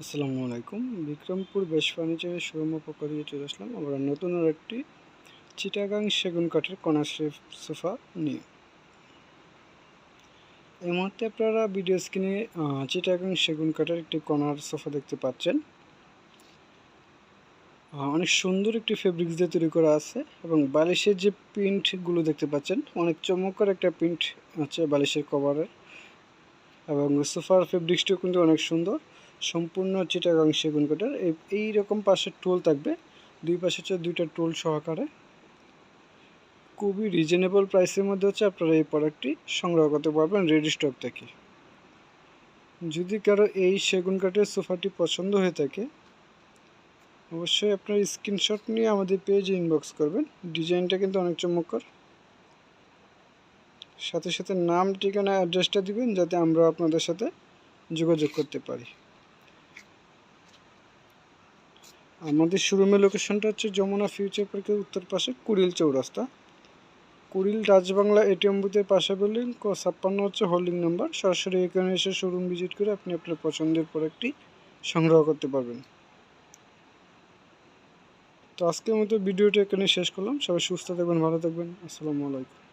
আসসালামু আলাইকুম। বিক্রমপুর বেশ ফার্নিচারের শোরুম পক্ষ দিয়ে চলে আসলাম আমরা নতুন আর একটি চিটাগাং সেগুন কাঠের কর্নার শেফ সোফা নিয়ে। এই মুহূর্তে আপনারা ভিডিও স্ক্রিনে চিটাগাং সেগুন কাঠের একটি কর্নার সোফা দেখতে পাচ্ছেন। অনেক সুন্দর একটি ফেব্রিক্স দিয়ে তৈরি করা আছে এবং বালিশের যে প্রিন্টগুলো দেখতে পাচ্ছেন, অনেক চমৎকার একটা প্রিন্ট আছে বালিশের কভারের এবং সোফার ফেব্রিক্সটিও কিন্তু অনেক সুন্দর। সম্পূর্ণ চিটাগাং সেগুন কাঠের এই- রকম পাশে টোল থাকবে। দুই পাশে হচ্ছে দুইটা টোল সহকারে। খুবই রিজনেবল প্রাইসের মধ্যে হচ্ছে আপনারা এই প্রোডাক্টটি সংগ্রহ করতে পারবেন রেডি স্টক থেকে। যদি কারও এই সেগুন কাঠের সোফাটি পছন্দ হয়ে থাকে, অবশ্যই আপনার স্ক্রিনশট নিয়ে আমাদের পেজে ইনবক্স করবেন। ডিজাইনটা কিন্তু অনেক চমৎকার। সাথে সাথে নাম, ঠিকানা অ্যাড্রেসটা দিবেন যাতে আমরা আপনাদের সাথে যোগাযোগ করতে পারি। আমাদের শোরুমের লোকেশনটা হচ্ছে যমুনা ফিউচার পার্কের উত্তর পাশে কুড়িল চৌরাস্তা। কুড়িল রাজবাংলা এটিএম বুথের পাশে বিল্ডিং ছাপ্পান্ন হচ্ছে হোল্ডিং নাম্বার সরাসরি এখানে এসে শোরুম ভিজিট করে আপনি আপনার পছন্দের প্রোডাক্টটি সংগ্রহ করতে পারবেন। তো আজকের মতো ভিডিওটি এখানে শেষ করলাম। সবাই সুস্থ থাকবেন, ভালো থাকবেন। আসসালামু আলাইকুম।